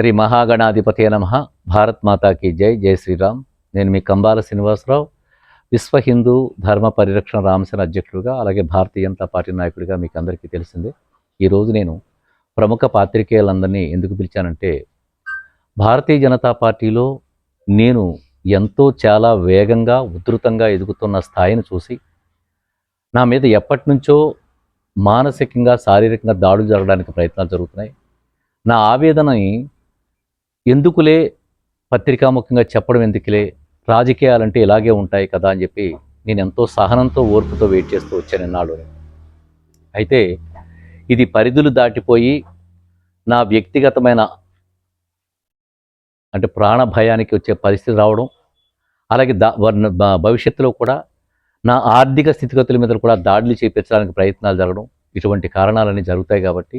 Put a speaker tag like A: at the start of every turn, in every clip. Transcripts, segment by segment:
A: శ్రీ మహాగణాధిపతి నమ. భారత్ మాతాకి జై. జై శ్రీరామ్. నేను మీ కంబాల శ్రీనివాసరావు. విశ్వ హిందూ ధర్మ పరిరక్షణ రామసేన అధ్యక్షుడిగా అలాగే భారతీయ జనతా పార్టీ నాయకుడిగా మీకు అందరికీ తెలిసిందే. ఈరోజు నేను ప్రముఖ పాత్రికేయులందరినీ ఎందుకు పిలిచానంటే భారతీయ జనతా పార్టీలో నేను ఎంతో చాలా వేగంగా ఉధృతంగా ఎదుగుతున్న స్థాయిని చూసి నా మీద ఎప్పటి నుంచో మానసికంగా శారీరకంగా దాడులు జరగడానికి ప్రయత్నాలు జరుగుతున్నాయి. నా ఆవేదనని ఎందుకులే పత్రికాముఖంగా చెప్పడం ఎందుకులే? రాజకీయాలంటే ఇలాగే ఉంటాయి కదా అని చెప్పి నేను ఎంతో సహనంతో ఓర్పుతో వెయిట్ చేస్తూ వచ్చాను ఇన్నాళ్ళు. అయితే ఇది పరిధులు దాటిపోయి నా వ్యక్తిగతమైన అంటే ప్రాణ భయానికి వచ్చే పరిస్థితి రావడం అలాగే దా వర్ణ- భవిష్యత్తులో కూడా నా ఆర్థిక స్థితిగతుల మీద కూడా దాడులు చేపించడానికి ప్రయత్నాలు జరగడం ఇటువంటి కారణాలన్నీ జరుగుతాయి కాబట్టి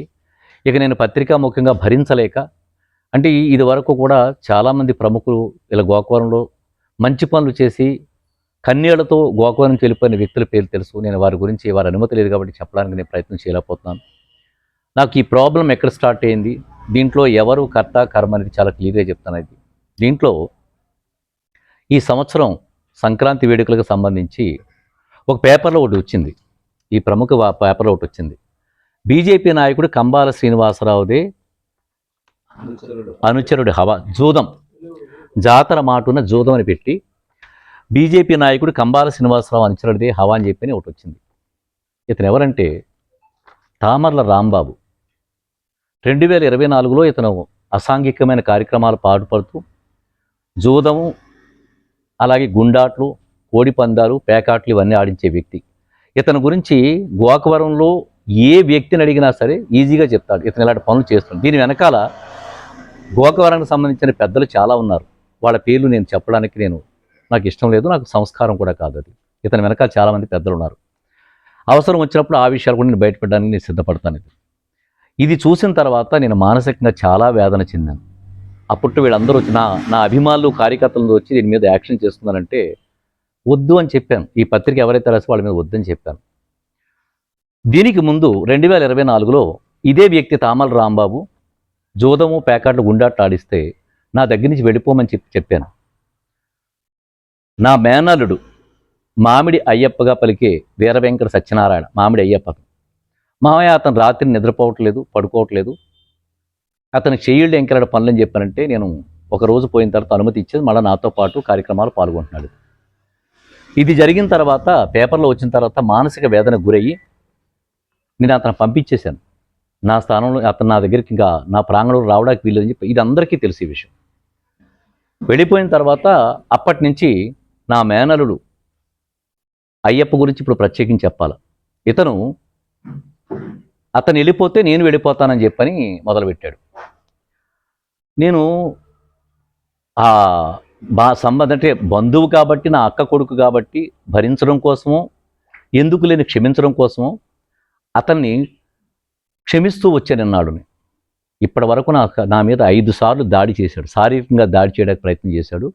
A: ఇక నేను పత్రికా ముఖ్యంగా భరించలేక అంటే ఇది వరకు కూడా చాలామంది ప్రముఖులు ఇలా గోకవరంలో మంచి పనులు చేసి కన్నీళ్ళతో గోకవరం వెళ్ళిపోయిన వ్యక్తుల పేర్లు తెలుసు. నేను వారి గురించి వారి అనుమతి లేదు కాబట్టి చెప్పడానికి నేను ప్రయత్నం చేయలేకపోతున్నాను. నాకు ఈ ప్రాబ్లం ఎక్కడ స్టార్ట్ అయింది? దీంట్లో ఎవరు కర్త కర్మ అనేది చాలా క్లియర్గా చెప్తాను ఇది. దీంట్లో ఈ సంవత్సరం సంక్రాంతి వేడుకలకు సంబంధించి ఒక పేపర్లో ఒకటి వచ్చింది. ఈ ప్రముఖ పేపర్లో ఒకటి వచ్చింది. బీజేపీ నాయకుడు కంబాల శ్రీనివాసరావుదే అనుచరుడు. హవా జూదం. జాతర మాటున జూదం అని పెట్టి బీజేపీ నాయకుడు కంబాల శ్రీనివాసరావు అనుచరుడిదే హవా అని చెప్పి ఒకటి వచ్చింది. ఇతను ఎవరంటే తామర్ల రాంబాబు. రెండు వేల ఇరవై నాలుగులో ఇతను అసాంఘికమైన కార్యక్రమాలు పాటుపడుతూ జూదము అలాగే గుండాట్లు కోడి పందాలు పేకాట్లు ఇవన్నీ ఆడించే వ్యక్తి. ఇతని గురించి గోకవరంలో ఏ వ్యక్తిని అడిగినా సరే ఈజీగా చెప్తాడు. ఇతను ఇలాంటి పనులు చేస్తున్నాడు దీని వెనకాల గోకవరానికి సంబంధించిన పెద్దలు చాలా ఉన్నారు. వాళ్ళ పేర్లు నేను చెప్పడానికి నేను నాకు ఇష్టం లేదు నాకు సంస్కారం కూడా కాదు అది. ఇతని వెనకాల చాలామంది పెద్దలు ఉన్నారు. అవసరం వచ్చినప్పుడు ఆ విషయాలు కూడా నేను బయటపెట్టడానికి నేను సిద్ధపడతాను ఇది. ఇది చూసిన తర్వాత నేను మానసికంగా చాలా వేదన చెందాను. అప్పుడు వీళ్ళందరూ వచ్చి నా నా అభిమానులు కార్యకర్తలు వచ్చి దీని మీద యాక్షన్ చేస్తున్నారంటే వద్దు అని చెప్పాను. ఈ పత్రిక ఎవరైతే రాసి వాళ్ళ మీద వద్దని చెప్పాను. దీనికి ముందు రెండు వేల ఇరవై నాలుగులో ఇదే వ్యక్తి తామల రాంబాబు జోదము ప్యాకాట్లు గుండాట్లు ఆడిస్తే నా దగ్గర నుంచి వెళ్ళిపోమని చెప్పి చెప్పాను. నా మేనల్లుడు మామిడి అయ్యప్పగా పలికే వీరవెంకట సత్యనారాయణ మామిడి అయ్యప్ప. మామయ్య అతను రాత్రి నిద్రపోవట్లేదు పడుకోవట్లేదు. అతను చెయ్యళ్ళు ఎంకలడ పనులని చెప్పానంటే నేను ఒక రోజు పోయిన తర్వాత అనుమతి ఇచ్చేది మళ్ళీ నాతో పాటు కార్యక్రమాలు పాల్గొంటున్నాడు. ఇది జరిగిన తర్వాత పేపర్లో వచ్చిన తర్వాత మానసిక వేదన గురయ్యి నేను అతను పంపించేశాను. నా స్థానంలో అతను నా దగ్గరికి ఇంకా నా ప్రాంగణంలో రావడానికి వీల్లేదని చెప్పి ఇది అందరికీ తెలిసే విషయం. వెళ్ళిపోయిన తర్వాత అప్పటి నుంచి నా మేనలుడు అయ్యప్ప గురించి ఇప్పుడు ప్రత్యేకించి చెప్పాలి. ఇతను అతను వెళ్ళిపోతే నేను వెళ్ళిపోతానని చెప్పని మొదలుపెట్టాడు. నేను ఆ బా సంబంధం అంటే బంధువు కాబట్టి నా అక్క కొడుకు కాబట్టి భరించడం కోసమో ఎందుకు లేని క్షమించడం కోసమో అతన్ని క్షమిస్తూ వచ్చానన్నాడు ఇప్పటి వరకు నా నా మీద ఐదు సార్లు దాడి చేశాడు. శారీరకంగా దాడి చేయడానికి ప్రయత్నం చేశాడు.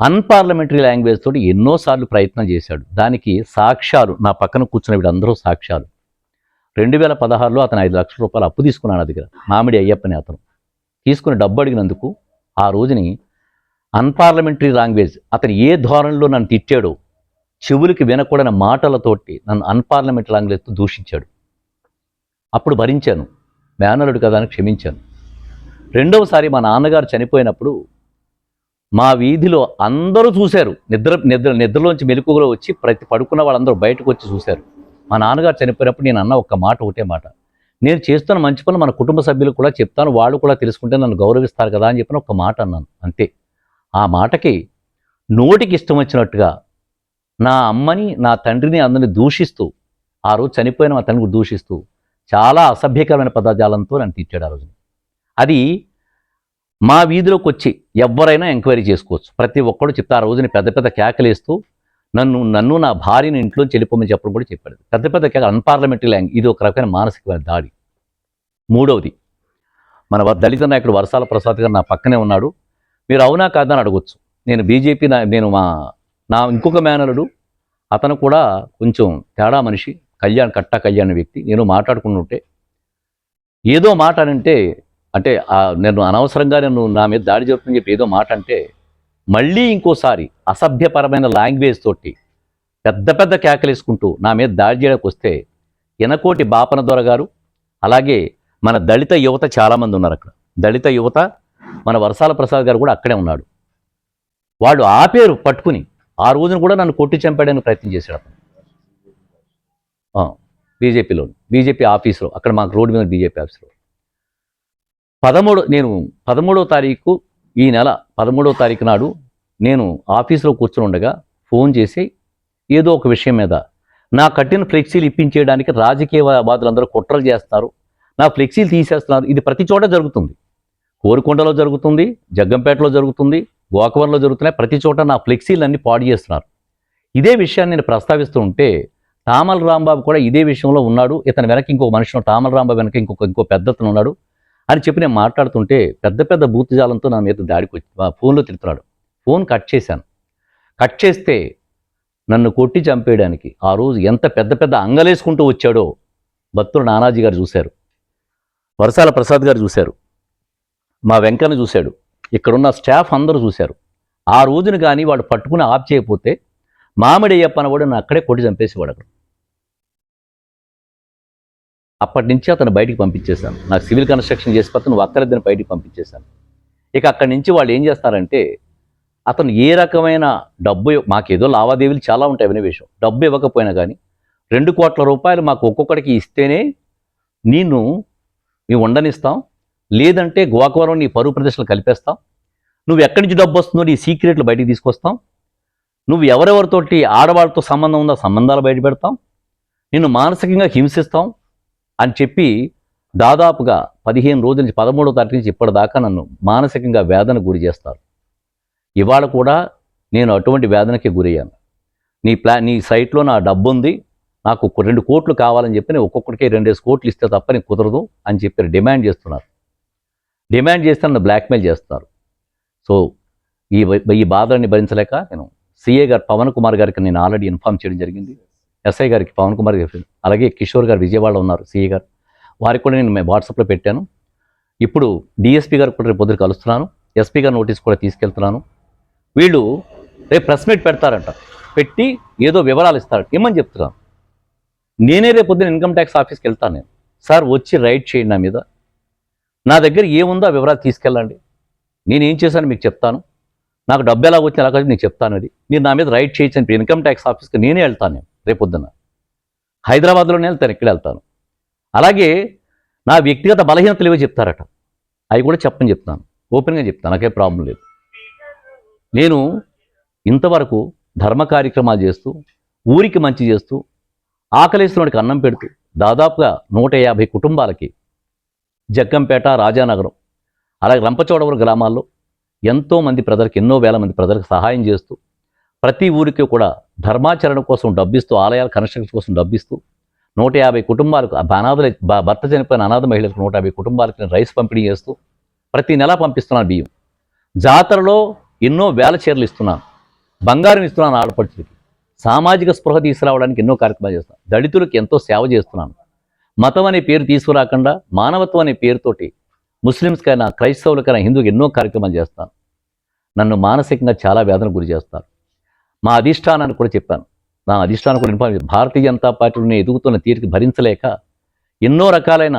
A: అన్పార్లమెంటరీ లాంగ్వేజ్ తోటి ఎన్నోసార్లు ప్రయత్నం చేశాడు. దానికి సాక్ష్యాలు నా పక్కన కూర్చున్న వీళ్ళందరూ సాక్ష్యాలు. రెండు వేల పదహారులో అతను ఐదు లక్షల రూపాయలు అప్పు తీసుకున్నాను నా దగ్గర. మామిడి అయ్యప్పని అతను. తీసుకుని డబ్బు అడిగినందుకు ఆ రోజుని అన్పార్లమెంటరీ లాంగ్వేజ్ అతను ఏ ధోరణిలో నన్ను తిట్టాడో చెవులకి వినకూడని మాటలతోటి నన్ను అన్పార్లమెంటరీ లాంగ్వేజ్తో దూషించాడు. అప్పుడు భరించాను. మేనలుడు కదా అని క్షమించాను. రెండవసారి మా నాన్నగారు చనిపోయినప్పుడు మా వీధిలో అందరూ చూశారు. నిద్ర నిద్ర నిద్రలోంచి మెలకువలో వచ్చి ప్రతి పడుకున్న వాళ్ళందరూ బయటకు వచ్చి చూశారు. మా నాన్నగారు చనిపోయినప్పుడు నేను అన్న ఒక మాట ఒకటే మాట. నేను చేస్తున్న మంచి పనులు మన కుటుంబ సభ్యులు కూడా చెప్తాను వాళ్ళు కూడా తెలుసుకుంటే నన్ను గౌరవిస్తారు కదా అని చెప్పిన ఒక మాట అన్నాను. అంతే. ఆ మాటకి నోటికి ఇష్టం వచ్చినట్టుగా నా అమ్మని నా తండ్రిని అందరిని దూషిస్తూ ఆ రోజు చనిపోయిన మా తండ్రిని దూషిస్తూ చాలా అసభ్యకరమైన పదజాలంతో నన్ను తీర్చాడు ఆ రోజు అది మా వీధిలోకి వచ్చి ఎవరైనా ఎంక్వైరీ చేసుకోవచ్చు. ప్రతి ఒక్కడు చెప్తే ఆ రోజుని పెద్ద పెద్ద కేకలేస్తూ నన్ను నన్ను నా భార్యని ఇంట్లో చెల్లిపోమని చెప్పడం కూడా చెప్పాడు. పెద్ద పెద్ద కేక అన్పార్లమెంటరీ ల్యాంగ్ ఇది ఒక రకమైన మానసికమైన దాడి. మూడవది మన దళిత నాయకుడు వరసాల ప్రసాద్ గారు నా పక్కనే ఉన్నాడు. మీరు అవునా కాదని అడగొచ్చు. నేను బీజేపీ నా నేను మా నా ఇంకొక మేనలుడు అతను కూడా కొంచెం తేడా మనిషి. కళ్యాణ్ కట్టా కళ్యాణ్ వ్యక్తి. నేను మాట్లాడుకుంటుంటే ఏదో మాట అంటే అంటే నేను అనవసరంగా నేను నా మీద దాడి జరుగుతుందని చెప్పి ఏదో మాట అంటే మళ్ళీ ఇంకోసారి అసభ్యపరమైన లాంగ్వేజ్ తోటి పెద్ద పెద్ద కేకలేసుకుంటూ నా మీద దాడి చేయడానికి వస్తే ఎనకోటి బాపన దొర గారు అలాగే మన దళిత యువత చాలామంది ఉన్నారు అక్కడ. దళిత యువత మన వర్షాల ప్రసాద్ గారు కూడా అక్కడే ఉన్నాడు. వాడు ఆపేరు పట్టుకుని. ఆ రోజున కూడా నన్ను కొట్టి చంపాడని ప్రయత్నం చేశాడు అతను. బీజేపీలో బీజేపీ ఆఫీసులో అక్కడ మాకు రోడ్డు మీద బీజేపీ ఆఫీసులో. పదమూడు నేను పదమూడవ తారీఖు ఈ నెల పదమూడవ తారీఖు నాడు నేను ఆఫీసులో కూర్చుని ఉండగా ఫోన్ చేసి ఏదో ఒక విషయం మీద నా కట్టిన ఫ్లెక్సీలు ఇప్పించేయడానికి రాజకీయవాదులందరూ కుట్రలు చేస్తున్నారు నా ఫ్లెక్సీలు తీసేస్తున్నారు ఇది ప్రతి చోట జరుగుతుంది. కోరుకొండలో జరుగుతుంది జగ్గంపేటలో జరుగుతుంది గోకవరంలో జరుగుతున్నాయి ప్రతి చోట నా ఫ్లెక్సీలన్నీ పాడు చేస్తున్నారు. ఇదే విషయాన్ని నేను ప్రస్తావిస్తూ ఉంటే తామల రాంబాబు కూడా ఇదే విషయంలో ఉన్నాడు. ఇతని వెనక ఇంకో మనిషి తామల రాంబాబు వెనక ఇంకొక ఇంకో పెద్దతను ఉన్నాడు అని చెప్పి నేను మాట్లాడుతుంటే పెద్ద పెద్ద బూతుజాలంతో నా మీద దాడికి వచ్చి ఫోన్లో తిడుతున్నాడు. ఫోన్ కట్ చేశాను. కట్ చేస్తే నన్ను కొట్టి చంపేయడానికి ఆ రోజు ఎంత పెద్ద పెద్ద అంగలేసుకుంటూ వచ్చాడో భక్తులు నానాజీ గారు చూశారు. వరసాల ప్రసాద్ గారు చూశారు. మా వెంకన్న చూశాడు. ఇక్కడున్న స్టాఫ్ అందరూ చూశారు. ఆ రోజున కానీ వాడు పట్టుకుని ఆఫ్ చేయకపోతే మామిడి అయ్యప్పన కూడా నన్ను అక్కడే కొట్టి చంపేసేవాడు అక్కడ. అప్పటి నుంచి అతను బయటికి పంపించేశాను. నాకు సివిల్ కన్స్ట్రక్షన్ చేసి పక్కన నువ్వు అక్కడిద్దరిని బయటికి పంపించేశాను. ఇక అక్కడి నుంచి వాళ్ళు ఏం చేస్తారంటే అతను ఏ రకమైన డబ్బు మాకేదో లావాదేవీలు చాలా ఉంటాయి అనే విషయం డబ్బు ఇవ్వకపోయినా కానీ రెండు కోట్ల రూపాయలు మాకు ఒక్కొక్కడికి ఇస్తేనే నేను మేము ఉండనిస్తాం. లేదంటే గోకవరం నీ పరువు ప్రదర్శనలు కలిపేస్తాం. నువ్వు ఎక్కడి నుంచి డబ్బు వస్తుందో నీ సీక్రెట్లు బయటికి తీసుకొస్తాం. నువ్వు ఎవరెవరితోటి ఆడవాళ్ళతో సంబంధం ఉందో సంబంధాలు బయట పెడతాం నిన్ను మానసికంగా హింసిస్తాం. అని చెప్పి దాదాపుగా పదిహేను రోజుల నుంచి పదమూడవ తారీఖు నుంచి ఇప్పటిదాకా నన్ను మానసికంగా వేదన గురి చేస్తారు. ఇవాళ కూడా నేను అటువంటి వేదనకి గురయ్యాను. నీ ప్లా నీ సైట్లో నా డబ్బు ఉంది నాకు రెండు కోట్లు కావాలని చెప్పి నేను ఒక్కొక్కడికి రెండేసి కోట్లు ఇస్తే తప్ప నేను కుదరదు అని చెప్పి డిమాండ్ చేస్తున్నారు. డిమాండ్ చేస్తే నన్ను బ్లాక్మెయిల్ చేస్తున్నారు సో ఈ ఈ బాధల్ని భరించలేక నేను సిఏ గారు పవన్ కుమార్ గారికి నేను ఆల్రెడీ ఇన్ఫామ్ చేయడం జరిగింది. ఎస్ఐ గారికి పవన్ కుమార్ గారికి అలాగే కిషోర్ గారు విజయవాడలో ఉన్నారు సిఈ గారు. వారికి కూడా నేను వాట్సాప్లో పెట్టాను. ఇప్పుడు డిఎస్పీ గారు కూడా రేపు పొద్దున కలుస్తున్నాను. ఎస్పీ గారు నోటీస్ కూడా తీసుకెళ్తున్నాను. వీళ్ళు రేపు ప్రెస్ మీట్ పెడతారంట. పెట్టి ఏదో వివరాలు ఇస్తారంట ఏమని చెప్తున్నాను నేనే రేపు పొద్దున ఇన్కమ్ ట్యాక్స్ ఆఫీస్కి వెళ్తాను నేను. సార్ వచ్చి రైడ్ చేయండి నా మీద. నా దగ్గర ఏముందో ఆ వివరాలు తీసుకెళ్ళండి. నేను ఏం చేశాను మీకు చెప్తాను. నాకు డబ్బు ఎలా వచ్చింది ఎలా వచ్చింది నీకు చెప్తాను అది. మీరు నా మీద రైట్ చేయొచ్చని ఇన్కమ్ ట్యాక్స్ ఆఫీస్కి నేనే వెళ్తాను నేను రేపు హైదరాబాద్లోనే వెళ్తాను ఇక్కడ వెళ్తాను. అలాగే నా వ్యక్తిగత బలహీనతలు ఏవో చెప్తారట. అవి కూడా చెప్పని చెప్తాను. ఓపెన్గా చెప్తాను. నాకే ప్రాబ్లం లేదు. నేను ఇంతవరకు ధర్మ కార్యక్రమాలు చేస్తూ ఊరికి మంచి చేస్తూ ఆకలేస్తున్నవాడికి అన్నం పెడుతూ దాదాపుగా నూట యాభై కుటుంబాలకి జగ్గంపేట రాజానగరం అలాగే రంపచోడవరం గ్రామాల్లో ఎంతోమంది ప్రజలకు ఎన్నో వేల మంది ప్రజలకు సహాయం చేస్తూ ప్రతి ఊరికి కూడా ధర్మాచరణ కోసం డబ్బిస్తూ ఆలయాల కన్స్ట్రక్షన్ కోసం డబ్బిస్తూ నూట యాభై కుటుంబాలకు అనాథలు భర్త చనిపోయిన అనాథ మహిళలకు నూట యాభై కుటుంబాలకు రైస్ పంపిణీ చేస్తూ ప్రతి నెల పంపిస్తున్నాను బియ్యం. జాతరలో ఎన్నో వేల చీరలు ఇస్తున్నాను. బంగారం ఇస్తున్నాను ఆడపడుచులకి సామాజిక స్పృహ తీసుకురావడానికి ఎన్నో కార్యక్రమాలు చేస్తున్నాను. దళితులకు ఎంతో సేవ చేస్తున్నాను. మతం అనే పేరు తీసుకురాకుండా మానవత్వం అనే పేరుతోటి ముస్లిమ్స్కైనా క్రైస్తవులకైనా హిందువుకి ఎన్నో కార్యక్రమాలు చేస్తాను. నన్ను మానసికంగా చాలా వేదన గురి చేస్తారు. మా అధిష్టానాన్ని కూడా చెప్పాను. నా అధిష్టానం కూడా ఇన్ఫార్మ్ భారతీయ జనతా పార్టీని ఎదుగుతున్న తీరికి భరించలేక ఎన్నో రకాలైన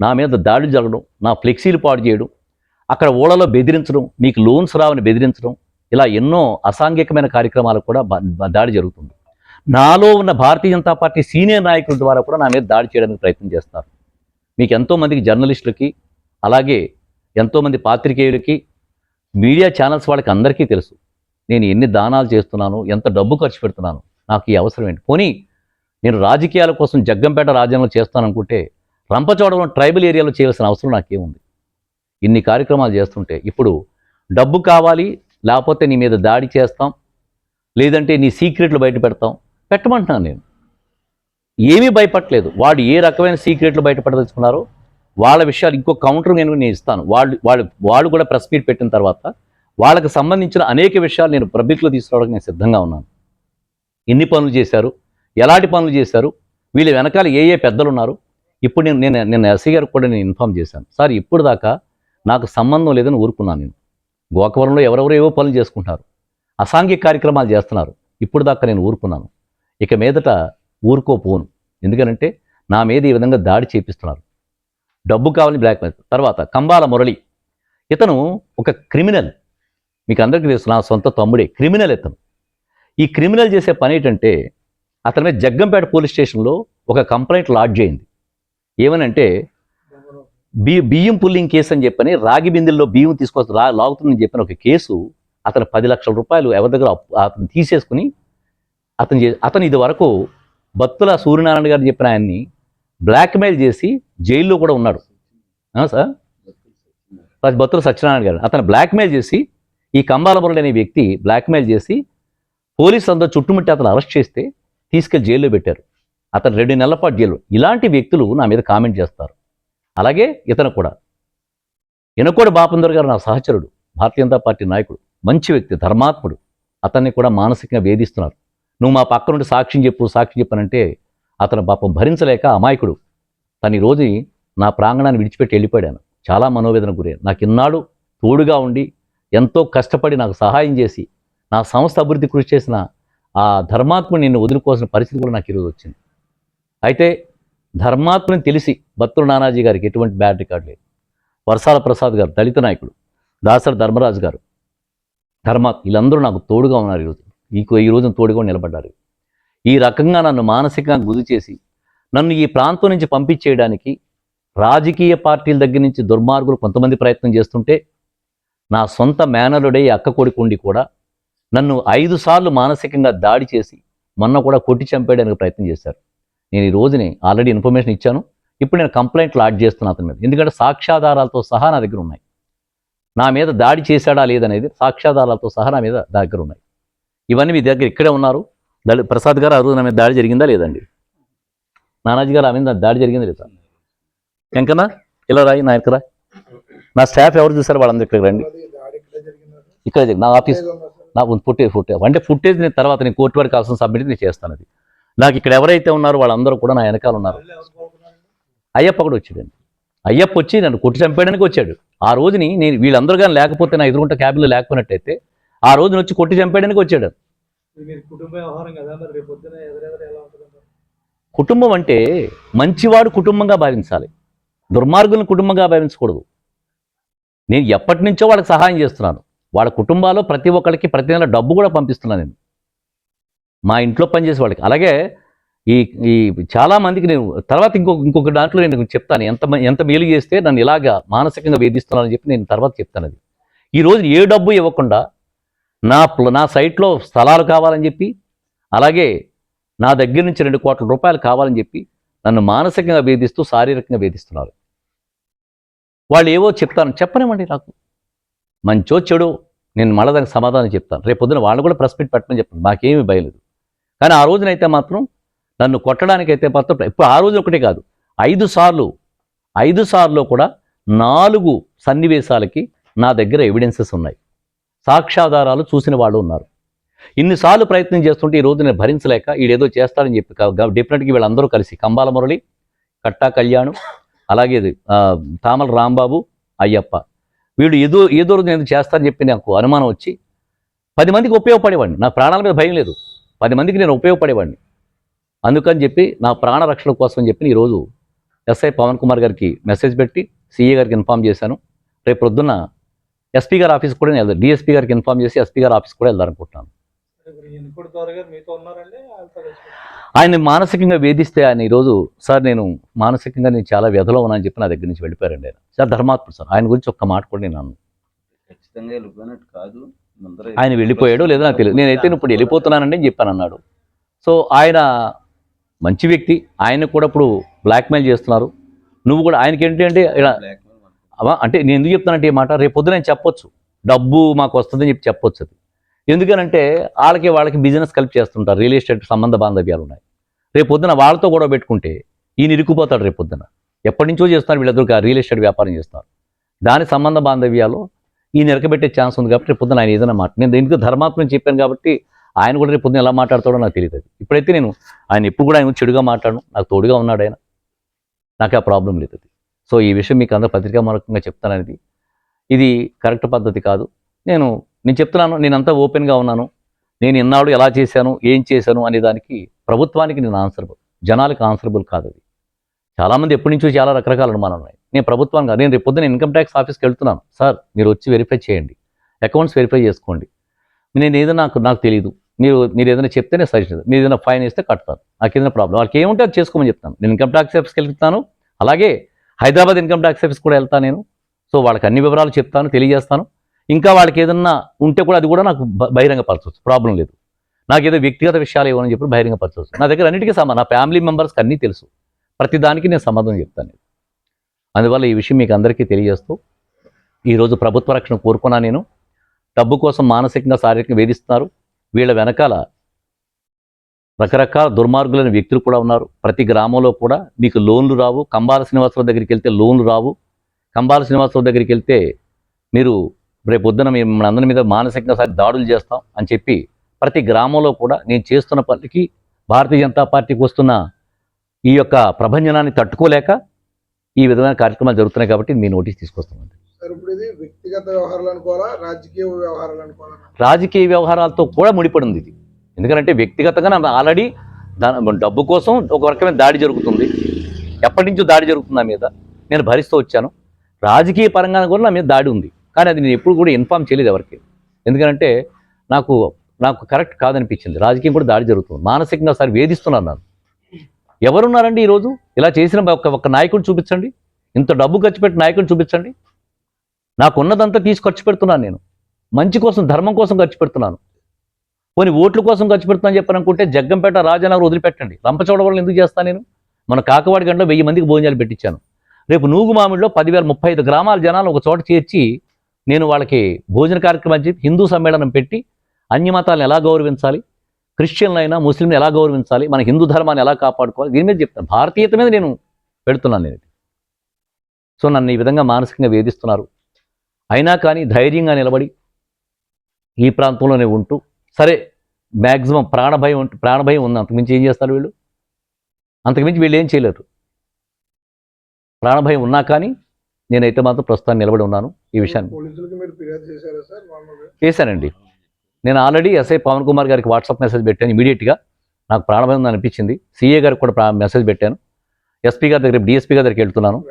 A: నా మీద దాడులు జరగడం నా ఫ్లెక్సీలు పాడు చేయడం అక్కడ ఓళ్ళలో బెదిరించడం మీకు లోన్స్ రావని బెదిరించడం ఇలా ఎన్నో అసాంఘికమైన కార్యక్రమాలకు కూడా దాడి జరుగుతుంది. నాలో ఉన్న భారతీయ జనతా పార్టీ సీనియర్ నాయకుల ద్వారా కూడా నా మీద దాడి చేయడానికి ప్రయత్నం చేస్తారు మీకు ఎంతోమందికి జర్నలిస్టులకి అలాగే ఎంతోమంది పాత్రికేయులకి మీడియా ఛానల్స్ వాళ్ళకి అందరికీ తెలుసు. నేను ఎన్ని దానాలు చేస్తున్నాను ఎంత డబ్బు ఖర్చు పెడుతున్నాను నాకు ఈ అవసరం ఏంటి? పోనీ నేను రాజకీయాల కోసం జగ్గంపేట రాజ్యంలో చేస్తాను అనుకుంటే రంపచోడవరం ట్రైబల్ ఏరియాలో చేయాల్సిన అవసరం నాకేముంది? ఇన్ని కార్యక్రమాలు చేస్తుంటే ఇప్పుడు డబ్బు కావాలి లేకపోతే నీ మీద దాడి చేస్తాం లేదంటే నీ సీక్రెట్లు బయట పెడతాం పెట్టమంటున్నాను నేను. ఏమీ భయపడలేదు వాడు ఏ రకమైన సీక్రెట్లు బయటపడదలుచుకున్నారో వాళ్ళ విషయాలు ఇంకో కౌంటర్ నేను నేను ఇస్తాను. వాళ్ళు వాళ్ళు వాళ్ళు కూడా ప్రెస్ మీట్ పెట్టిన తర్వాత వాళ్ళకి సంబంధించిన అనేక విషయాలు నేను పబ్లిక్లో తీసుకురావడానికి నేను సిద్ధంగా ఉన్నాను. ఎన్ని పనులు చేశారు? ఎలాంటి పనులు చేశారు? వీళ్ళ వెనకాల ఏ ఏ పెద్దలు ఉన్నారు? ఇప్పుడు నేను నేను నేను ఎస్సీ గారికి కూడా నేను ఇన్ఫామ్ చేశాను. సార్ ఇప్పుడు దాకా నాకు సంబంధం లేదని ఊరుకున్నాను నేను. గోకవరంలో ఎవరెవరో ఏవో పనులు చేసుకుంటారు. అసాంఘిక కార్యక్రమాలు చేస్తున్నారు. ఇప్పుడు దాకా నేను ఊరుకున్నాను. ఇక మీదట ఊరుకోపోను. ఎందుకనంటే నా మీద ఈ విధంగా దాడి చేపిస్తున్నారు. డబ్బు కావాలని బ్లాక్మెయిల్ తర్వాత కంబాల మురళి. ఇతను ఒక క్రిమినల్ మీకు అందరికీ తెలుసు నా సొంత తమ్ముడే క్రిమినల్ ఇతను. ఈ క్రిమినల్ చేసే పని ఏంటంటే అతని మీద జగ్గంపేట పోలీస్ స్టేషన్లో ఒక కంప్లైంట్ లాడ్జ్ అయింది ఏమనంటే బి బియ్యం పుల్లింగ్ కేసు అని చెప్పని రాగి బిందెల్లో బియ్యం తీసుకొచ్చి రా లాగుతుందని చెప్పిన ఒక కేసు అతను పది లక్షల రూపాయలు ఎవరి దగ్గర అతను తీసేసుకుని అతను చే- అతను ఇది వరకు బత్తుల సూర్యనారాయణ గారు చెప్పిన ఆయన్ని బ్లాక్మెయిల్ చేసి జైల్లో కూడా ఉన్నాడు. సార్? బత్తుల సత్యనారాయణ గారు. అతను బ్లాక్మెయిల్ చేసి ఈ కంబాల మురళి అనే వ్యక్తి బ్లాక్మెయిల్ చేసి పోలీసులు అందరూ చుట్టుముట్టి అతను అరెస్ట్ చేస్తే తీసుకెళ్ళి జైల్లో పెట్టారు. అతను రెండు నెలల పాటు జైలు ఇలాంటి వ్యక్తులు నా మీద కామెంట్ చేస్తారు. అలాగే ఇతను కూడా. ఎనకోడి బాపందర్ గారు నా సహచరుడు భారతీయ జనతా పార్టీ నాయకుడు మంచి వ్యక్తి ధర్మాత్ముడు. అతన్ని కూడా మానసికంగా వేధిస్తున్నారు. నువ్వు మా పక్క నుండి సాక్ష్యం చెప్పు సాక్ష్యం చెప్పనంటే అతను పాపం భరించలేక అమాయకుడు. తను రోజు నా ప్రాంగణాన్ని విడిచిపెట్టి వెళ్ళిపోయాను చాలా మనోవేదన గురయ్యాను నాకు ఇన్నాడు తోడుగా ఉండి ఎంతో కష్టపడి నాకు సహాయం చేసి నా సంస్థ అభివృద్ధి కృషి చేసిన ఆ ధర్మాత్ముని నిన్ను వదులుకోవాల్సిన పరిస్థితి కూడా నాకు ఈరోజు వచ్చింది. అయితే ధర్మాత్మని తెలిసి బత్తుల నానాజీ గారికి ఎటువంటి బ్యాడ్ రికార్డు లేదు. వర్షాల ప్రసాద్ గారు దళిత నాయకుడు దాసరి ధర్మరాజు గారు ధర్మాత్ వీళ్ళందరూ నాకు తోడుగా ఉన్నారు ఈరోజు. ఈ ఈ రోజున తోడుగా నిలబడ్డారు. ఈ రకంగా నన్ను మానసికంగా గుది చేసి నన్ను ఈ ప్రాంతం నుంచి పంపించేయడానికి రాజకీయ పార్టీల దగ్గర నుంచి దుర్మార్గులు కొంతమంది ప్రయత్నం చేస్తుంటే నా సొంత మేనలుడే అక్క కొడుకుండి కూడా నన్ను ఐదు సార్లు మానసికంగా దాడి చేసి మొన్న కూడా కొట్టి చంపేయడానికి ప్రయత్నం చేశారు. నేను ఈ రోజుని ఆల్రెడీ ఇన్ఫర్మేషన్ ఇచ్చాను. ఇప్పుడు నేను కంప్లైంట్ లాడ్జ్ చేస్తున్నా అతని మీద. ఎందుకంటే సాక్ష్యాధారాలతో సహా నా దగ్గర ఉన్నాయి. నా మీద దాడి చేశాడా లేదనేది సాక్ష్యాధారాలతో సహా నా మీద దగ్గర ఉన్నాయి. ఇవన్నీ మీ దగ్గర ఇక్కడే ఉన్నారు. దళి ప్రసాద్ గారు ఆ రోజు నా మీద దాడి జరిగిందా లేదండి? నానాజీ గారు ఆ మీద దాడి జరిగిందా లేదా? వెంకన్నా ఇలా రాయి నా ఇక్కడ రా. నా స్టాఫ్ ఎవరు చూసారు వాళ్ళందరూ ఇక్కడికి రండి. ఇక్కడ. నా ఆఫీస్ నాకు ఫుటేజ్ ఫుటేజ్ అంటే ఫుటేజ్ నేను తర్వాత నేను కోర్టు వరకు కావాల్సిన సబ్మిట్ నేను చేస్తాను అది. నాకు ఇక్కడ ఎవరైతే ఉన్నారో వాళ్ళందరూ కూడా నా వెనకాల ఉన్నారు. అయ్యప్ప కూడా వచ్చాడండి. అయ్యప్ప వచ్చి నన్ను కొట్టి చంపేయడానికి వచ్చాడు. ఆ రోజుని నేను వీళ్ళందరూ కానీ లేకపోతే నా ఎదురుంట క్యాబిన్లో లేకపోయినట్టయితే ఆ రోజున వచ్చి కొట్టి చంపేయడానికి వచ్చాడు.
B: కుటుంబం
A: అంటే మంచివాడు కుటుంబంగా భావించాలి. దుర్మార్గులను కుటుంబంగా భావించకూడదు. నేను ఎప్పటి నుంచో వాళ్ళకి సహాయం చేస్తున్నాను. వాళ్ళ కుటుంబాల్లో ప్రతి ఒక్కరికి ప్రతి నెల డబ్బు కూడా పంపిస్తున్నాను నేను. మా ఇంట్లో పనిచేసే వాళ్ళకి. అలాగే ఈ ఈ చాలామందికి నేను తర్వాత ఇంకొక ఇంకొక దాంట్లో నేను చెప్తాను. ఎంత ఎంత మేలు చేస్తే నన్ను ఇలాగా మానసికంగా వేధిస్తున్నానని చెప్పి నేను తర్వాత చెప్తాను అది. ఈ రోజు ఏ డబ్బు ఇవ్వకుండా నా నా సైట్లో స్థలాలు కావాలని చెప్పి అలాగే నా దగ్గర నుంచి రెండు కోట్ల రూపాయలు కావాలని చెప్పి నన్ను మానసికంగా వేధిస్తూ శారీరకంగా వేధిస్తున్నారు. వాళ్ళు ఏవో చెప్తాను చెప్పనివ్వండి నాకు. మంచో చెడు నేను మళ్ళీ దానికి సమాధానం చెప్తాను. రేపు పొద్దున వాళ్ళు కూడా ప్రెస్ మీట్ పెట్టమని చెప్పాను మాకేమీ బయలేదు కానీ ఆ రోజునైతే మాత్రం నన్ను కొట్టడానికైతే మాత్రం ఇప్పుడు ఆ రోజు ఒకటే కాదు. ఐదు సార్లు ఐదు సార్లు కూడా నాలుగు సన్నివేశాలకి నా దగ్గర ఎవిడెన్సెస్ ఉన్నాయి. సాక్ష్యాధారాలు చూసిన వాళ్ళు ఉన్నారు. ఇన్నిసార్లు ప్రయత్నం చేస్తుంటే ఈ నేను భరించలేక ఈడేదో చేస్తాడని చెప్పి డెఫినెట్గా వీళ్ళందరూ కలిసి కంబాల మురళి కట్టా కళ్యాణ్ అలాగే తామల రాంబాబు అయ్యప్ప. వీడు ఏదో ఏదో రోజు నేను చేస్తానని చెప్పి నాకు అనుమానం వచ్చి పది మందికి ఉపయోగపడేవాడిని. నా ప్రాణాల మీద భయం లేదు. పది మందికి నేను ఉపయోగపడేవాడిని. అందుకని చెప్పి నా ప్రాణ రక్షణ కోసం అని చెప్పి ఈరోజు ఎస్ఐ పవన్ కుమార్ గారికి మెసేజ్ పెట్టి సీఏ గారికి ఇన్ఫామ్ చేశాను. రేపు పొద్దున్న ఎస్పీ గారి ఆఫీస్ కూడా నేను డిఎస్పీ గారికి ఇన్ఫామ్ చేసి ఎస్పీ గారి ఆఫీస్ కూడా వెళ్దారనుకుంటున్నాను ఆయన మానసికంగా వేధిస్తే ఆయన ఈరోజు సార్ నేను మానసికంగా నేను చాలా వ్యధలో ఉన్నానని చెప్పి నా దగ్గర నుంచి వెళ్ళిపోయారండి ఆయన. సార్ ధర్మాత్ముడు సార్ ఆయన గురించి ఒక్క మాట కూడా నేను అన్నాను
C: కాదు.
A: ఆయన వెళ్ళిపోయాడో లేదో నాకు తెలియదు. నేనైతే ఇప్పుడు వెళ్ళిపోతున్నానండి అని చెప్పాను అన్నాడు. సో ఆయన మంచి వ్యక్తి. ఆయన కూడా ఇప్పుడు బ్లాక్మెయిల్ చేస్తున్నారు. నువ్వు కూడా ఆయనకి ఏంటి అంటే ఇలా అంటే నేను ఎందుకు చెప్తానంటే ఈ మాట రేపు పొద్దున నేను చెప్పొచ్చు. డబ్బు మాకు వస్తుందని చెప్పి చెప్పొచ్చు అది. ఎందుకనంటే వాళ్ళకి వాళ్ళకి బిజినెస్ కలిపి చేస్తుంటారు. రియల్ ఎస్టేట్ సంబంధ బాంధవ్యాలు ఉన్నాయి రేపు పొద్దున వాళ్ళతో గొడవ పెట్టుకుంటే ఈయన ఇరుక్కుపోతాడు రేపు పొద్దున. ఎప్పటి నుంచో చేస్తున్నారు వీళ్ళిద్దరు రియల్ ఎస్టేట్ వ్యాపారం చేస్తున్నారు. దాని సంబంధ బాంధవ్యాలు ఈయన ఎరకబెట్టే ఛాన్స్ ఉంది కాబట్టి రేపు పొద్దున ఆయన ఏదైనా మాట నేను ఎందుకు ధర్మాత్మని చెప్పాను కాబట్టి ఆయన కూడా రేపు పొద్దున ఎలా మాట్లాడతాడో నాకు తెలియదు ఇప్పుడైతే నేను ఆయన ఎప్పుడు కూడా ఆయన చెడుగా మాట్లాడను. నాకు తోడుగా ఉన్నాడు ఆయన. నాకు ఆ ప్రాబ్లం లేదు అది. సో ఈ విషయం మీకు అందరూ పత్రికామూలకంగా చెప్తాననేది. ఇది కరెక్ట్ పద్ధతి కాదు. నేను నేను చెప్తున్నాను నేనంతా ఓపెన్గా ఉన్నాను. నేను ఇన్నాడు ఎలా చేశాను ఏం చేశాను అనే దానికి ప్రభుత్వానికి నేను ఆన్సరబుల్ జనాలకు ఆన్సరబుల్ కాదు అది. చాలామంది ఎప్పటి నుంచో చాలా రకరకాల అనుమానాలు ఉన్నాయి. నేను ప్రభుత్వం కాదు. నేను రేపు పొద్దున ఇన్కమ్ ట్యాక్స్ ఆఫీస్కి వెళ్తున్నాను. సార్ మీరు వచ్చి వెరిఫై చేయండి. అకౌంట్స్ వెరిఫై చేసుకోండి. నేను ఏదైనా నాకు నాకు తెలియదు మీరు మీరు ఏదైనా చెప్తేనే సజెషన్ మీరు ఏదైనా ఫైన్ వేస్తే కడతాను. నాకు ఏదైనా ప్రాబ్లం వాళ్ళకి ఏముంటే అది చేసుకోమని చెప్తాను. నేను ఇన్కమ్ ట్యాక్స్ ఆఫీస్కి వెళ్తాను అలాగే హైదరాబాద్ ఇన్కమ్ ట్యాక్స్ ఆఫీస్ కూడా వెళ్తాను నేను. సో వాళ్ళకి అన్ని వివరాలు చెప్తాను తెలియజేస్తాను. ఇంకా వాళ్ళకి ఏదన్నా ఉంటే కూడా అది కూడా నాకు బహిరంగపరచవచ్చు. ప్రాబ్లం లేదు. నాకు ఏదో వ్యక్తిగత విషయాలు ఏమని చెప్పి బహిరంగపరచవచ్చు. నా దగ్గర అన్నిటికీ సమాధానం నా ఫ్యామిలీ మెంబర్స్కి అన్నీ తెలుసు. ప్రతి దానికి నేను సమాధానం చెప్తాను. అందువల్ల ఈ విషయం మీకు అందరికీ తెలియజేస్తూ ఈరోజు ప్రభుత్వ రక్షణ కోరుకున్నా నేను. డబ్బు కోసం మానసికంగా శారీరకంగా వేధిస్తున్నారు. వీళ్ళ వెనకాల రకరకాల దుర్మార్గులైన వ్యక్తులు కూడా ఉన్నారు. ప్రతి గ్రామంలో కూడా మీకు లోన్లు రావు. కంబాల శ్రీనివాసరావు దగ్గరికి వెళ్తే లోన్లు రావు. కంబాల శ్రీనివాసరావు దగ్గరికి వెళ్తే మీరు రేపు పొద్దున మేము మన అందరి మీద మానసికంగా సరి దాడులు చేస్తాం అని చెప్పి ప్రతి గ్రామంలో కూడా నేను చేస్తున్న పనికి భారతీయ జనతా పార్టీకి వస్తున్న ఈ యొక్క ప్రభంజనాన్ని తట్టుకోలేక ఈ విధమైన కార్యక్రమాలు జరుగుతున్నాయి కాబట్టి మీ నోటీస్ తీసుకొస్తామండి.
D: వ్యక్తిగత వ్యవహారాలు అనుకోవాలా? రాజకీయ వ్యవహారాలు అనుకోవాలా?
A: రాజకీయ వ్యవహారాలతో కూడా ముడిపడి ఉంది ఇది. ఎందుకంటే వ్యక్తిగతంగా ఆల్రెడీ దాని డబ్బు కోసం ఒక రకమైన దాడి జరుగుతుంది. ఎప్పటి నుంచో దాడి జరుగుతుంది నా మీద. నేను భరిస్తూ వచ్చాను. రాజకీయ పరంగా కూడా నా మీద దాడి ఉంది. కానీ అది నేను ఎప్పుడు కూడా ఇన్ఫామ్ చేయలేదు ఎవరికి. ఎందుకంటే నాకు నాకు కరెక్ట్ కాదనిపించింది. రాజకీయం కూడా దాడి జరుగుతుంది. మానసికంగా సార్ వేధిస్తున్నాను నన్ను. ఎవరున్నారండి ఈరోజు? ఇలా చేసిన ఒక ఒక నాయకుడు చూపించండి. ఇంత డబ్బు ఖర్చు పెట్టిన నాయకుడు చూపించండి. నాకున్నదంతా తీసి ఖర్చు పెడుతున్నాను నేను. మంచి కోసం ధర్మం కోసం ఖర్చు పెడుతున్నాను. పోనీ ఓట్ల కోసం ఖర్చు పెడుతున్నాను చెప్పారనుకుంటే జగ్గంపేట రాజానగర్ వదిలిపెట్టండి. రంపచోడవరం ఎందుకు చేస్తాను నేను? మన కాకవాడి గంటలో వెయ్యి మందికి భోజనాలు పెట్టించాను. రేపు నూగు మామిడిలో పదివేల ముప్పై ఐదు గ్రామాల జనాలు ఒక చోట చేర్చి నేను వాళ్ళకి భోజన కార్యక్రమం చెప్పి హిందూ సమ్మేళనం పెట్టి అన్యమతాలను ఎలా గౌరవించాలి? క్రిస్టియన్లైనా ముస్లింలు ఎలా గౌరవించాలి? మన హిందూ ధర్మాన్ని ఎలా కాపాడుకోవాలి? దీని మీద చెప్తాను. భారతీయత మీద నేను పెడుతున్నాను నేను సో నన్ను ఈ విధంగా మానసికంగా వేధిస్తున్నారు. అయినా కానీ ధైర్యంగా నిలబడి ఈ ప్రాంతంలోనే ఉంటూ సరే మ్యాక్సిమం ప్రాణభయం ఉంటు ప్రాణభయం ఉంది. అంతకుమించి ఏం చేస్తారు వీళ్ళు? అంతకుమించి వీళ్ళు ఏం చేయలేరు. ప్రాణభయం ఉన్నా కానీ నేనైతే మాత్రం ప్రస్తుతాన్ని నిలబడి ఉన్నాను ఈ విషయాన్ని. చేశానండి. నేను ఆల్రెడీ ఎస్ఐ పవన్ కుమార్ గారికి వాట్సాప్ మెసేజ్ పెట్టాను ఇమీడియట్గా. నాకు ప్రాణభయం అనిపించింది. సీఏ గారికి కూడా మెసేజ్ పెట్టాను. ఎస్పీ గారి దగ్గర డిఎస్పీ గారి దగ్గరికి వెళ్తున్నాను.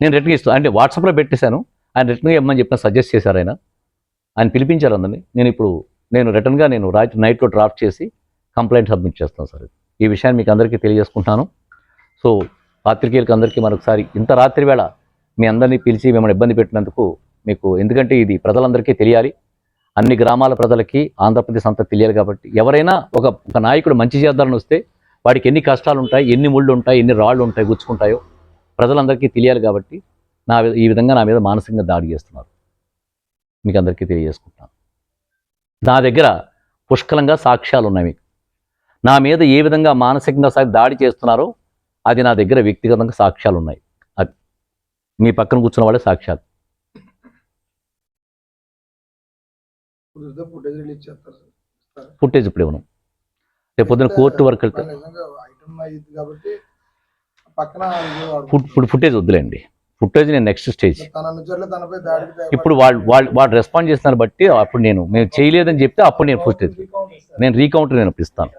A: నేను రిటర్న్ ఇస్తాను అంటే వాట్సాప్లో పెట్టేశాను. ఆయన రిటర్న్గా ఇమ్మని చెప్పిన సజెస్ట్ చేశారు ఆయన. ఆయన పిలిపించారు అందరినీ. నేను ఇప్పుడు నేను రిటర్న్గా నేను రాత్రి నైట్లో డ్రాఫ్ట్ చేసి కంప్లైంట్ సబ్మిట్ చేస్తాను సార్. ఈ విషయాన్ని మీకు అందరికీ తెలియజేసుకుంటున్నాను సో పాత్రికేయులకు అందరికీ మరొకసారి ఇంత రాత్రి వేళ మీ అందరినీ పిలిచి మిమ్మల్ని ఇబ్బంది పెట్టినందుకు మీకు ఎందుకంటే ఇది ప్రజలందరికీ తెలియాలి. అన్ని గ్రామాల ప్రజలకి ఆంధ్రప్రదేశ్ అంతా తెలియాలి కాబట్టి ఎవరైనా ఒక ఒక నాయకుడు మంచి చేద్దాలని వస్తే వాడికి ఎన్ని కష్టాలు ఉంటాయి ఎన్ని ముళ్ళు ఉంటాయి ఎన్ని రాళ్ళు ఉంటాయి గుచ్చుకుంటాయో ప్రజలందరికీ తెలియాలి కాబట్టి నా వి- ఈ విధంగా నా మీద మానసికంగా దాడి చేస్తున్నారు. మీకు అందరికీ తెలియజేసుకుంటున్నాను. నా దగ్గర పుష్కలంగా సాక్ష్యాలు ఉన్నాయి మీకు. నా మీద ఏ విధంగా మానసికంగా దాడి చేస్తున్నారో అది నా దగ్గర వ్యక్తిగతంగా సాక్ష్యాలు ఉన్నాయి అది మీ పక్కన కూర్చున్న వాళ్ళే సాక్ష్యాలు.
D: ఫుటేజ్
A: ఇప్పుడు ఇవ్వను రేపు పొద్దున కోర్టు వరకు వెళ్తే ఫుట్ ఫుటేజ్ వద్దులేండి. ఫుటేజ్ నేను నెక్స్ట్ స్టేజ్. ఇప్పుడు వాళ్ళు వాళ్ళు వాళ్ళు రెస్పాండ్ చేస్తున్నారు బట్టి అప్పుడు నేను మేము చేయలేదని చెప్తే అప్పుడు నేను ఫుటేజ్. నేను రీకౌంటర్ నేను ఇస్తాను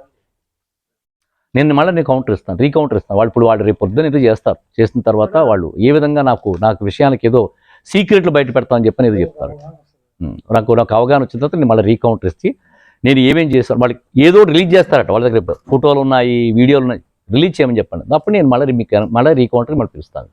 A: నేను మళ్ళీ నేను కౌంటర్ ఇస్తాను రీకౌంటర్ ఇస్తాను. వాళ్ళు ఇప్పుడు వాళ్ళు రేపు పొద్దున ఏదో చేస్తారు. చేసిన తర్వాత వాళ్ళు ఏ విధంగా నాకు నాకు విషయానికి ఏదో సీక్రెట్లు బయట పెడతామని చెప్పని ఏదో చెప్తారు. నాకు నాకు అవగాహన వచ్చిన తర్వాత నేను మళ్ళీ రీకౌంటర్ ఇచ్చి నేను ఏమేం చేస్తాను వాళ్ళకి ఏదో రిలీజ్ చేస్తారట వాళ్ళ దగ్గర. ఫోటోలు ఉన్నాయి వీడియోలు ఉన్నాయి రిలీజ్ చేయమని చెప్పండి. అప్పుడు నేను మళ్ళీ మీకు మళ్ళీ రీకౌంటర్ మళ్ళీ పిలుస్తాను.